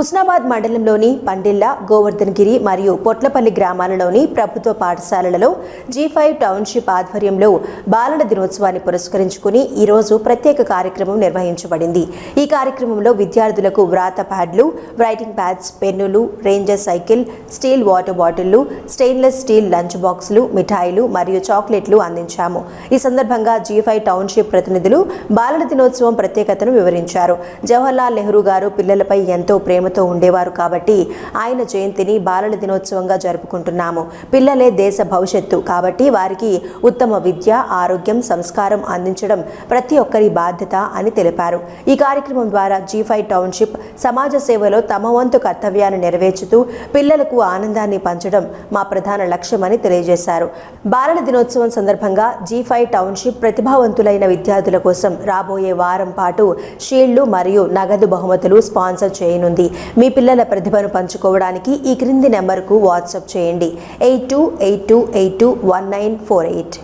హుస్నాబాద్ మండలంలోని పండిల్ల గోవర్ధన్గిరి మరియు పొట్లపల్లి గ్రామాలలోని ప్రభుత్వ పాఠశాలలలో జీ ఫైవ్ టౌన్షిప్ ఆధ్వర్యంలో బాలల దినోత్సవాన్ని పురస్కరించుకుని ఈరోజు ప్రత్యేక కార్యక్రమం నిర్వహించబడింది. ఈ కార్యక్రమంలో విద్యార్థులకు వ్రాత ప్యాడ్లు రైటింగ్ ప్యాడ్స్ పెన్నులు రేంజర్ సైకిల్ స్టీల్ వాటర్ బాటిళ్ళు స్టెయిన్లెస్ స్టీల్ లంచ్ బాక్సులు మిఠాయిలు మరియు చాక్లెట్లు అందించాము. ఈ సందర్భంగా జీ ఫైవ్ టౌన్షిప్ ప్రతినిధులు బాలల దినోత్సవం ప్రత్యేకతను వివరించారు. జవహర్లాల్ నెహ్రూ గారు పిల్లలపై ఎంతో ప్రేమ ప్రేమతో ఉండేవారు కాబట్టి ఆయన జయంతిని బాలల దినోత్సవంగా జరుపుకుంటున్నాము. పిల్లలే దేశ భవిష్యత్తు కాబట్టి వారికి ఉత్తమ విద్య ఆరోగ్యం సంస్కారం అందించడం ప్రతి ఒక్కరి బాధ్యత అని తెలిపారు. ఈ కార్యక్రమం ద్వారా జీ ఫైవ్ టౌన్షిప్ సమాజ సేవలో తమ వంతు కర్తవ్యాన్ని నెరవేర్చుతూ పిల్లలకు ఆనందాన్ని పంచడం మా ప్రధాన లక్ష్యమని తెలియజేశారు. బాలల దినోత్సవం సందర్భంగా జీ ఫైవ్ టౌన్షిప్ ప్రతిభావంతులైన విద్యార్థుల కోసం రాబోయే వారం పాటు షీల్డ్లు మరియు నగదు బహుమతులు స్పాన్సర్ చేయనుంది. మీ పిల్లల ప్రతిభను పంచుకోవడానికి ఈ క్రింది నెంబర్కు వాట్సాప్ చేయండి. Eight two eight two eight two one nine four eight.